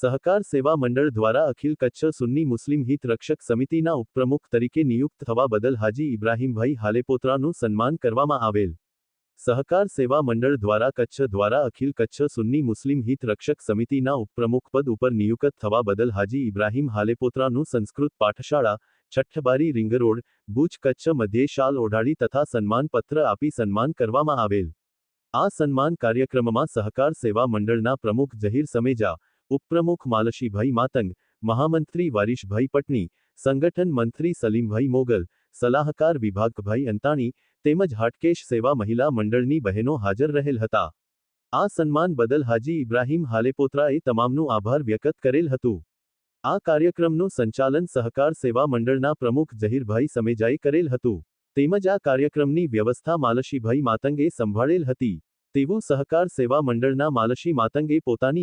સહકાર સેવા મંડળ દ્વારા અખિલ કચ્છ સુન્ની મુસ્લિમ હિત રક્ષક સમિતિના ઉપપ્રમુખ તરીકે નિયુક્ત થવા બદલ હાજી ઇબ્રાહીમભાઈ હાલેપોત્રાનું સન્માન કરવામાં આવેલ સહકાર સેવા મંડળ દ્વારા કચ્છ દ્વારા અખિલ કચ્છ સુન્ની મુસ્લિમ હિત રક્ષક સમિતિના ઉપપ્રમુખ પદ ઉપર નિયુક્ત થવા બદલ હાજી ઇબ્રાહીમ હાલેપોત્રાનું સંસ્કૃત પાઠશાળા છઠ્ઠબારી રિંગ રોડ ભુજ કચ્છ મધ્યે શાલ ઓઢાડી તથા સન્માનપત્ર આપી સન્માન કરવામાં આવેલ આ સન્માન કાર્યક્રમમાં સહકાર સેવા મંડળના પ્રમુખ જહીર સમેજા ઉપપ્રમુખ માલશીભાઈ માતંગ, મહામંત્રી વારીશભાઈ પટણી, સંગઠન મંત્રી સલીમભાઈ મોગલ, સલાહકાર વિભાગભાઈ અંતાણી તેમજ હાટકેશ સેવા મહિલા મંડળની બહેનો હાજર રહેલ હતા. આ સન્માન બદલ હાજી ઇબ્રાહીમ હાલેપોત્રાએ તમામનું આભાર વ્યક્ત કરેલ હતું. આ કાર્યક્રમનું સંચાલન સહકાર સેવા મંડળના પ્રમુખ જહીરભાઈ સમેજાએ કરેલ હતું. તેમજ આ કાર્યક્રમની વ્યવસ્થા માલશીભાઈ માતંગે સંભાળેલ હતી. તેવું સહકાર સેવા મંડળના માલશી માતંગે પોતાની